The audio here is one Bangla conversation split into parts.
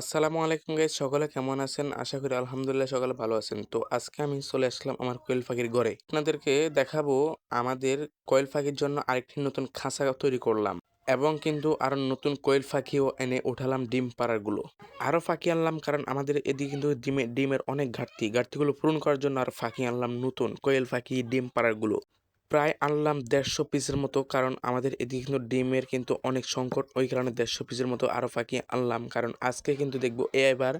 আসসালামু আলাইকুম গাইস সকলে কেমন আছেন? আশা করি আলহামদুলিল্লাহ সকলে ভালো আছেন। তো আজকে আমি চলে আসলাম আমার কোয়েল পাখির ঘরে। আপনাদেরকে দেখাবো আমাদের কোয়েল পাখির জন্য আরেকটি নতুন খাঁচা তৈরি করলাম এবং কিন্তু আরও নতুন কোয়েল পাখিও এনে উঠালাম ডিম পাড়ারগুলো আরও ফাঁকি আনলাম কারণ আমাদের এদিকে কিন্তু ডিমে, ডিমের অনেক ঘাটতি। ঘাটতিগুলো পূরণ করার জন্য আর ফাঁকি আনলাম নতুন কোয়েল পাখি ডিম পাড়ারগুলো প্রায় আনলাম দেড়শো পিসের মতো, কারণ আমাদের এদিকে কিন্তু ডিমের কিন্তু অনেক সংকট। ওই কারণে দেড়শো পিসের মতো আরও ফাঁকি আনলাম, কারণ আজকে কিন্তু দেখব এবার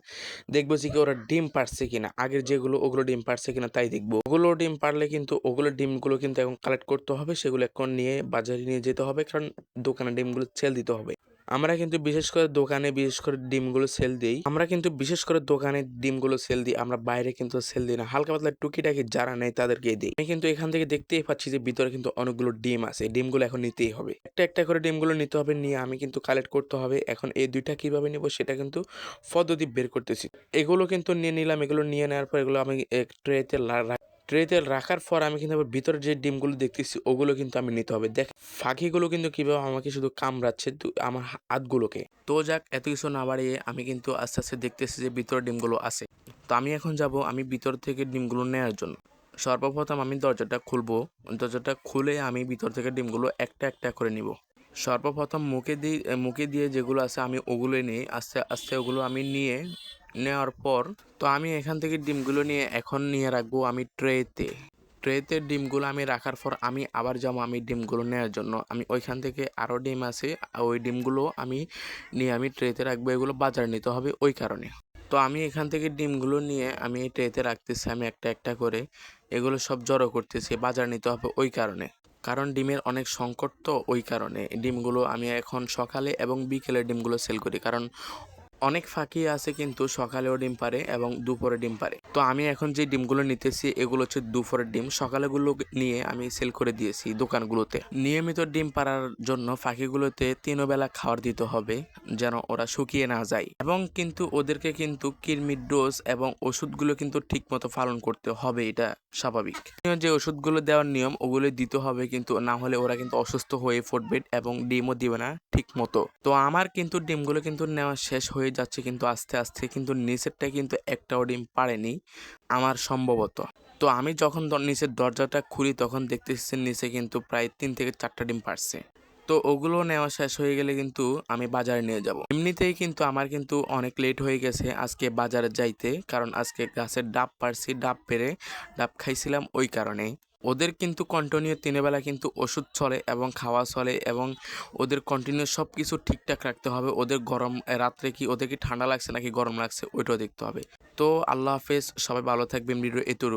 দেখব যে কি ওরা ডিম পারছে কিনা। আগের যেগুলো, ওগুলো ডিম পারছে কিনা তাই দেখব। ওগুলো ডিম পারলে কিন্তু, ওগুলো ডিমগুলো কিন্তু এখন কালেক্ট করতে হবে, সেগুলো এখন নিয়ে বাজারে নিয়ে যেতে হবে, কারণ দোকানে ডিমগুলো সেল দিতে হবে। আমরা কিন্তু বিশেষ করে দোকানে বিশেষ করে ডিমগুলো সেল দিই। আমরা কিন্তু বিশেষ করে দোকানে ডিমগুলো সেল দিই, আমরা বাইরে কিন্তু সেল দিই না। হালকা পাতলা টুকিটাকি যারা নেই তাদেরকে দিই। আমি কিন্তু এখান থেকে দেখতেই পাচ্ছি যে ভিতরে কিন্তু অনেকগুলো ডিম আছে ডিমগুলো এখন নিতেই হবে। একটা একটা করে ডিমগুলো নিতে হবে, নিয়ে আমি কিন্তু কালেক্ট করতে হবে। এখন এই দুইটা কীভাবে নেব সেটা কিন্তু পদ্ধতি বের করতেছি। এগুলো কিন্তু নিয়ে নিলাম, এগুলো নিয়ে নেওয়ার পর এগুলো আমি ট্রেতে ট্রেতে রাখার পর আমি কিন্তু আবার ভিতরে যে ডিমগুলো দেখতেছি, ওগুলো কিন্তু আমি নিতে হবে। দেখ, ফাঁকিগুলো কিন্তু কীভাবে আমাকে শুধু কামড়াচ্ছে আমার হাতগুলোকে। তো যাক, এত কিছু না বাড়িয়ে আমি কিন্তু আস্তে আস্তে দেখতেছি যে ভিতরে ডিমগুলো আছে। তো আমি এখন যাব, আমি ভিতর থেকে ডিমগুলো নেওয়ার জন্য। সর্বপ্রথম আমি দরজাটা খুলবো, দরজাটা খুলে আমি ভিতর থেকে ডিমগুলো একটা একটা করে নিব। সর্বপ্রথম মুখে দিয়ে মুখে দিয়ে যেগুলো আছে আমি ওগুলো নিই, আস্তে আস্তে ওগুলো আমি নিয়ে নেওয়ার পর তো আমি এখান থেকে ডিমগুলো নিয়ে এখন নিয়ে রাখব আমি ট্রেতে। ট্রেতে ডিমগুলো আমি রাখার পর আমি আবার যাব আমি ডিমগুলো নেওয়ার জন্য। আমি ওইখান থেকে আরও ডিম আছে ওই ডিমগুলো আমি নিয়ে আমি ট্রেতে রাখব, এগুলো বাজার নিতে হবে ওই কারণে। তো আমি এখান থেকে ডিমগুলো নিয়ে আমি ট্রেতে রাখতেছি আমি একটা একটা করে, এগুলো সব জড়ো করতেছি, বাজার নিতে হবে ওই কারণে। কারণ ডিমের অনেক সংকট তো ওই কারণে। ডিমগুলো আমি এখন সকালে এবং বিকেলে ডিমগুলো সেল করি, কারণ অনেক ফাঁকি আছে কিন্তু সকালেও ডিম পারে এবং দুপুরে ডিম পারে। তো আমি এখন যে ডিমগুলো নিতেছি, এগুলো হচ্ছে দুপুরের ডিম। সকালেগুলো নিয়ে আমি সেল করে দিয়েছি দোকানগুলোতে। নিয়মিত ডিম পাড়ার জন্য ফাঁকিগুলোতে তিনও বেলা খাবার দিতে হবে যেন ওরা শুকিয়ে না যায়। এবং কিন্তু ওদেরকে কিন্তু কৃমির ডোজ এবং ওষুধগুলো কিন্তু ঠিকমতো পালন করতে হবে, এটা স্বাভাবিক। যে ওষুধগুলো দেওয়ার নিয়ম ওগুলো দিতে হবে কিন্তু না হলে ওরা কিন্তু অসুস্থ হয়ে ফুটবে এবং ডিমও দিবে না ঠিক মতো তো আমার কিন্তু ডিমগুলো কিন্তু নেওয়া শেষ হয়ে যাচ্ছে কিন্তু আস্তে আস্তে কিন্তু নিচেরটা কিন্তু একটাও ডিম পারেনি আমার সম্ভবত। তো আমি যখন নিচের দরজাটা খুলি তখন দেখতেছি নিচে কিন্তু প্রায় তিন থেকে চারটা ডিম পারছে। তো ওগুলো নেওয়া শেষ হয়ে গেলে কিন্তু আমি বাজারে নিয়ে যাব। এমনিতেই কিন্তু আমার কিন্তু অনেক লেট হয়ে গেছে আজকে বাজারে যাইতে, কারণ আজকে গাছের ডাব পারছি, ডাব পেরে ডাব খাইছিলাম ওই কারণে ওদের কিন্তু কন্টিনিউ তিনবেলা কিন্তু ওষুধ চলে এবং খাওয়া চলে এবং ওদের কন্টিনিউ সব কিছু ঠিকঠাক রাখতে হবে। ওদের গরম রাত্রে কি ওদের কি ঠান্ডা লাগছে নাকি গরম লাগছে, ওইটাও দেখতে হবে। তো আল্লাহ হাফেজ, সবাই ভালো থাকবেন, ভিডিও এতুরু